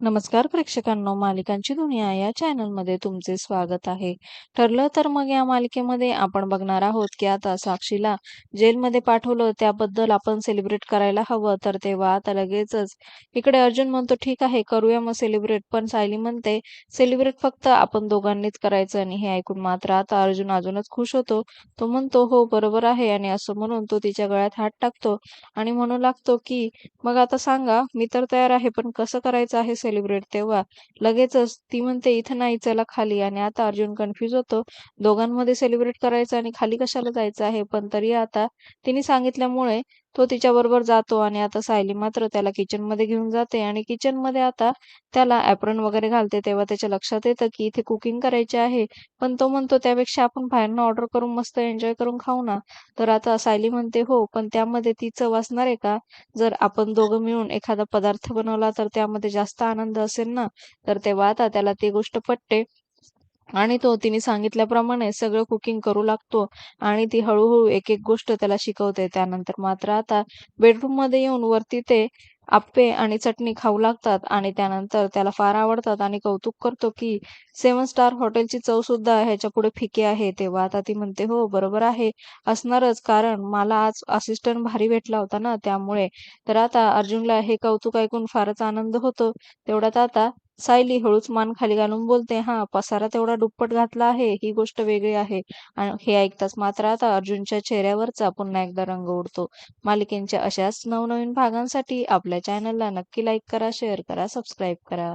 नमस्कार प्रेक्षकांनो मालिकांची दुनिया या चॅनलमध्ये तुमचे स्वागत आहे. ठरलं तर मग या मालिकेमध्ये आपण बघणार आहोत की आता साक्षीला जेलमध्ये पाठवलं त्याबद्दल आपण सेलिब्रेट करायला हवं. तर तेव्हा आता लगेचच इकडे अर्जुन म्हणतो ठीक आहे करूया मग सेलिब्रेट पण सायली म्हणते सेलिब्रेट फक्त आपण दोघांनीच करायचं. आणि हे ऐकून मात्र आता अर्जुन अजूनच खुश होतो. तो म्हणतो हो बरोबर आहे. आणि असं म्हणून तो तिच्या गळ्यात हात टाकतो आणि म्हणू लागतो की मग आता सांगा मी तर तयार आहे पण कसं करायचं आहे सेलिब्रेट सेलिब्रेट तेव्हा लगेचच ती म्हणते इथं नाही चला खाली. आणि आता अर्जुन कन्फ्युज होतो. दोघांमध्ये सेलिब्रेट करायचं आणि खाली कशाला जायचं आहे? पण तरी आता तिने सांगितल्यामुळे तो तिच्याबरोबर जातो आणि आता सायली मात्र त्याला किचनमध्ये घेऊन जाते आणि किचनमध्ये आता त्याला ॲप्रन वगैरे घालते. तेव्हा त्याच्या लक्षात येतं की इथे कुकिंग करायचे आहे. पण तो म्हणतो त्यापेक्षा आपण बाहेरनं ऑर्डर करून मस्त एन्जॉय करून खाऊ ना. तर आता सायली म्हणते हो पण त्यामध्ये ती चव असणार आहे का? जर आपण दोघं मिळून एखादा पदार्थ बनवला तर त्यामध्ये जास्त आनंद असेल ना? तर तेव्हा आता त्याला ती गोष्ट पटते. आणि तो तिने सांगितल्याप्रमाणे सगळं कुकिंग करू लागतो आणि ती हळूहळू एक एक गोष्ट त्याला शिकवते. त्यानंतर मात्र आता बेडरूममध्ये येऊन वरती ते आप्पे आणि चटणी खाऊ लागतात आणि त्यानंतर त्याला फार आवडतात आणि कौतुक करतो की सेवन स्टार हॉटेलची चव सुद्धा ह्याच्या पुढे फिके आहे. तेव्हा आता ती म्हणते हो बरोबर आहे. असणारच. कारण मला आज असिस्टंट भारी भेटला होता ना त्यामुळे. तर आता अर्जुनला हे कौतुक ऐकून फारच आनंद होतो. तेवढ्यात आता सायली हळूच मान खाली घालून बोलते हा पसारा तेवढा दुप्पट घातला आहे ही गोष्ट वेगळी आहे. आणि हे ऐकताच मात्र आता अर्जुनच्या चेहऱ्यावरचा पुन्हा एकदा रंग उडतो. मालिकेच्या अशाच नवनवीन भागांसाठी आपल्या चॅनलला नक्की लाईक करा शेअर करा सबस्क्राईब करा.